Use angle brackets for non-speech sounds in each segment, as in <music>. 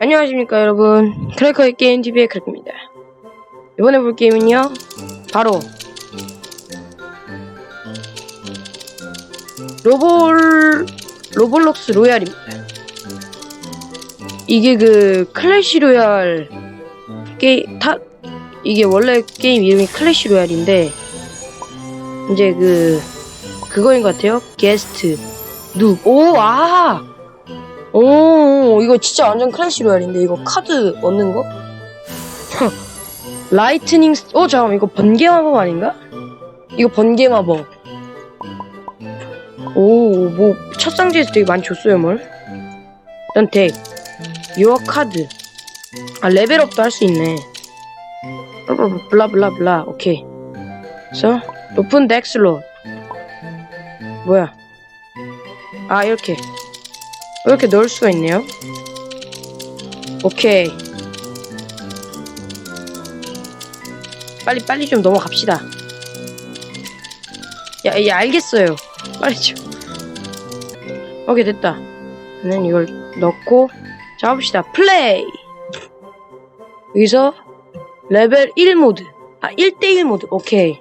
안녕하십니까 여러분. 크래커의 게임TV의 크래커입니다. 이번에 볼 게임은요 바로 로볼 로블록스 로얄입니다. 이게 그 클래시 로얄 게임 타 이게 원래 게임 이름이 클래시 로얄인데 이제 그 그거인 것 같아요. 게스트 눕오아 오, 이거 진짜 완전 클래시 로얄인데, 이거 카드 얻는 거? <laughs> 라이트닝, 스- 어, 잠깐만, 이거 번개 마법 아닌가? 이거 번개 마법. 오, 뭐, 첫 상자에서 되게 많이 줬어요, 뭘. 일단 덱. 유어 카드. 아, 레벨업도 할 수 있네. 블라블라블라, 오케이. 그래서, 높은 덱 슬롯. 뭐야. 아, 이렇게. 이렇게 넣을 수가 있네요. 오케이. 빨리 빨리 좀 넘어갑시다. 야, 야 알겠어요. 빨리 좀. 오케이 됐다. 저는 이걸 넣고 잡읍시다. 플레이. 여기서 레벨 1 모드. 아 1대1 모드. 오케이.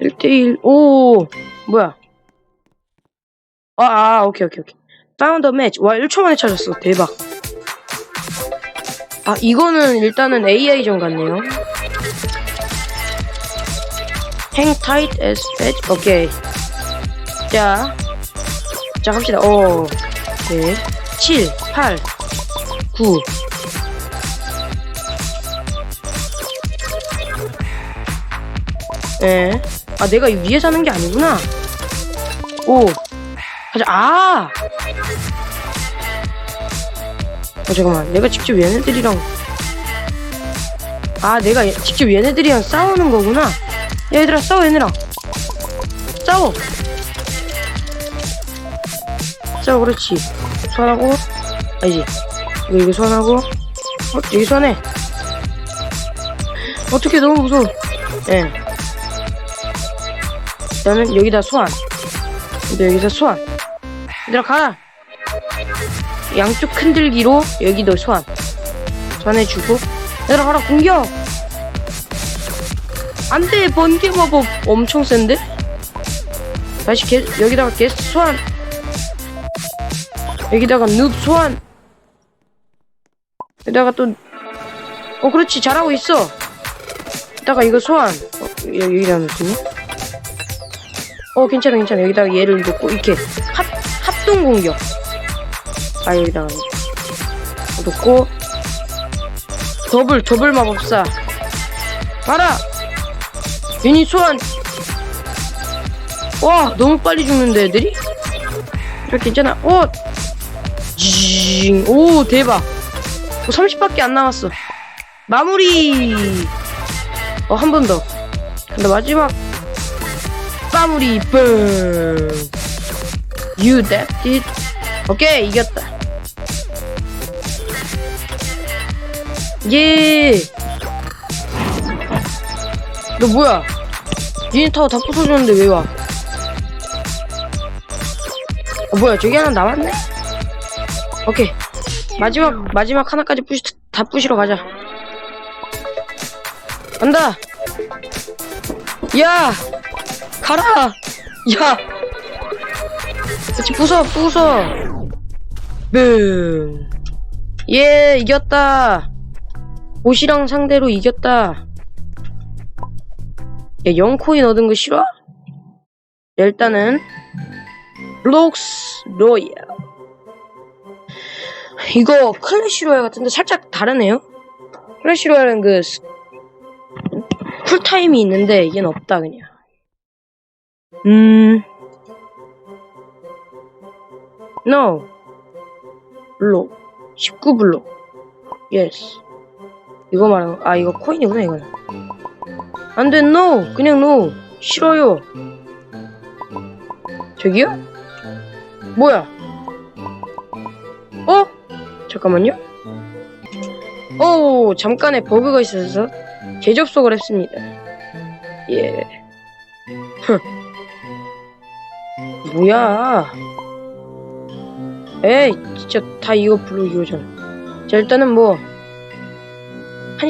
1대1. 오 뭐야? 아, 아 오케이 오케이 오케이. 파운더 매치 와 1초 만에 찾았어. 대박. 아 이거는 일단은 AI전 같네요. Hang tight as fetch. 오케이. 자. 자 갑시다. 어. 네. 7, 8, 9. 예. 아, 내가 위에 사는 게 아니구나. 5, 아! 어, 잠깐만. 내가 직접 얘네들이랑. 아, 내가 얘- 직접 얘네들이랑 싸우는 거구나. 야, 얘들아, 싸워, 얘네랑. 싸워! 싸워, 그렇지. 소환하고. 아니지. 이거, 이거 소환하고. 어, 여기 소환해. 어떻게 너무 무서워. 예. 일단은 여기다 소환. 근데 여기서 소환. 가라 양쪽 흔들기로 여기도 소환. 소환해주고. 얘들아 가라 공격! 안돼 번개 마법. 엄청 센데? 다시 게, 여기다가 게스트 소환. 여기다가 눕 소환. 여기다가 또 어 그렇지. 잘하고 있어. 여기다가 이거 소환. 어, 여- 여기다 놓으니 어 괜찮아 괜찮아. 여기다가 얘를 놓고 이렇게 합, 합동 공격. 아 여기다가 놓고. 더블 더블 마법사. 가라! 유닛 소환 와 너무 빨리 죽는데 애들이? 이렇게 괜찮아. 오! 징. 오 대박. 30밖에 안 남았어. 마무리! 어한 번 더. 근데 마지막. 마무리 뻥 You that did 오케이 이겼다 예. 너 뭐야? 유닛 타워 다 부숴줬는데 왜 와? 어 뭐야 저기 하나 남았네? 오케이 마지막 마지막 하나까지 부시 다 부시러 가자 간다 야 가라 야 같이 부숴 부숴 บึ예 이겼다. 옷이랑 상대로 이겼다. 야 0코인 얻은 거 싫어? 야, 일단은. 록스 로얄. 이거 클래시 로얄 같은데 살짝 다르네요? 클래시 로얄은 그 스- 쿨타임이 있는데 얘는 없다 그냥. 음 No. 블록. 19블록. Yes. 이거 말하는 거- 아 이거 코인이구나 이거는. 안 돼 no. 그냥 no. 싫어요. 저기요? 뭐야? 어? 잠깐만요. 오 잠깐의 버그가 있어서 재접속을 했습니다. 예. 흥. 뭐야 에이 진짜 다 이거 블루 이거잖아. 자 일단은 뭐한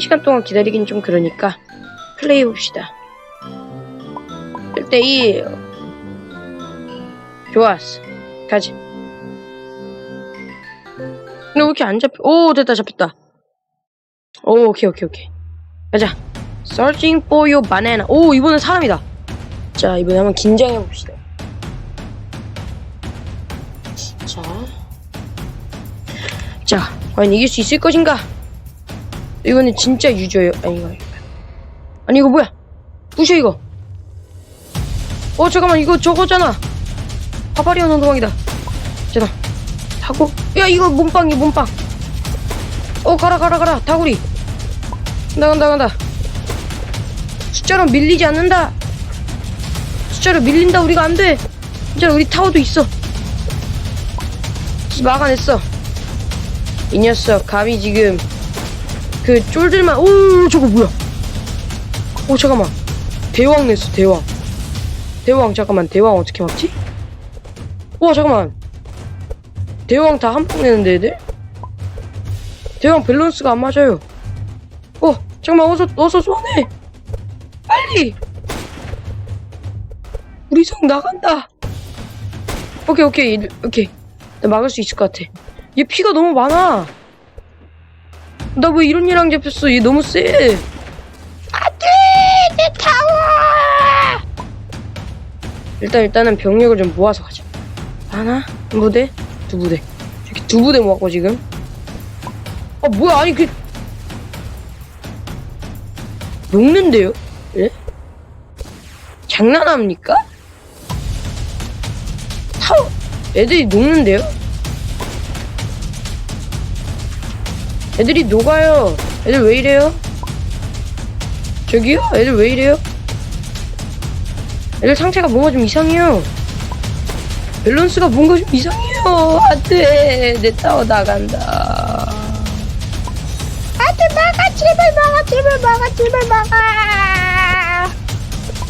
시간 동안 기다리긴 좀 그러니까 플레이 봅시다. 1대2 좋았어. 가지 근데 왜 이렇게 안 잡혀? 오 됐다 잡혔다. 오 오케이 오케이 오케이. 가자. Searching for your banana. 오 이번엔 사람이다. 자 이번에 한번 긴장해 봅시다 자, 자, 과연 이길 수 있을 것인가? 이거는 진짜 유저예요. 아니 이거, 아니 이거 뭐야? 부셔 이거. 어 잠깐만 이거 저거잖아. 바바리온 운동왕이다. 자나 타고. 야 이거 몸빵이 몸빵. 어 가라 가라 가라 다구리. 간다 간다 간다. 숫자로 밀리지 않는다. 숫자로 밀린다 우리가 안 돼. 진짜 우리 타워도 있어. 막아냈어. 이 녀석 감히 지금 그 쫄들만 오 저거 뭐야? 오 잠깐만 대왕 냈어 대왕. 대왕 잠깐만 대왕 어떻게 막지? 와 잠깐만 대왕 다한방 내는데 애들? 대왕 밸런스가 안 맞아요. 어 잠깐만 어서 어서 소환해 빨리 우리 성 나간다. 오케이 오케이 오케이 나 막을 수 있을 것 같아. 얘 피가 너무 많아. 나 왜 이런 얘랑 잡혔어? 얘 너무 세. 안돼 내 타워. 일단 일단은 병력을 좀 모아서 가자. 하나 한 부대 두 부대 이렇게 두 부대 모았고 지금. 아 뭐야 아니 그 녹는데요? 예? 장난합니까? 타워 애들이 녹는데요? 애들이 녹아요. 애들 왜 이래요? 저기요? 애들 왜 이래요? 애들 상태가 뭔가 좀 이상해요. 밸런스가 뭔가 좀 이상해요. 안 돼. 내 타워 나간다. 안 돼, 막아. 제발 막아. 제발 막아. 제발 막아.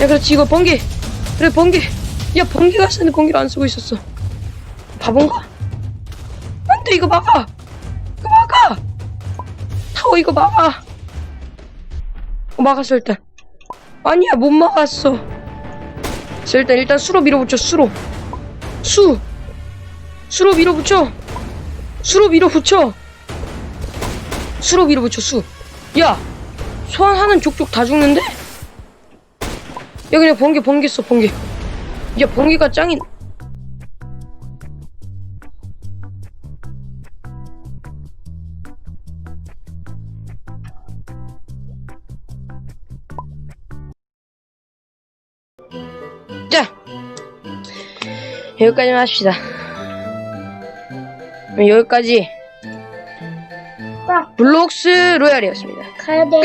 야, 그렇지. 이거 번개. 그래, 번개. 야, 번개 가 쓰는 번개를 안 쓰고 있었어. 바본가? 안 돼, 이거 막아. 이거 막아. 타워 이거 막아. 어, 막았어 일단. 아니야 못 막았어. 자, 일단 일단 수로 밀어붙여 수로. 수. 수로 밀어붙여. 수로 밀어붙여. 수로 밀어붙여 수. 야 소환하는 족족 다 죽는데? 야 그냥 번개 번개 써 번개. 야 번개가 짱인. 자 여기까지만 합시다. 그럼 여기까지. 블록스 로얄이었습니다. 가야 돼.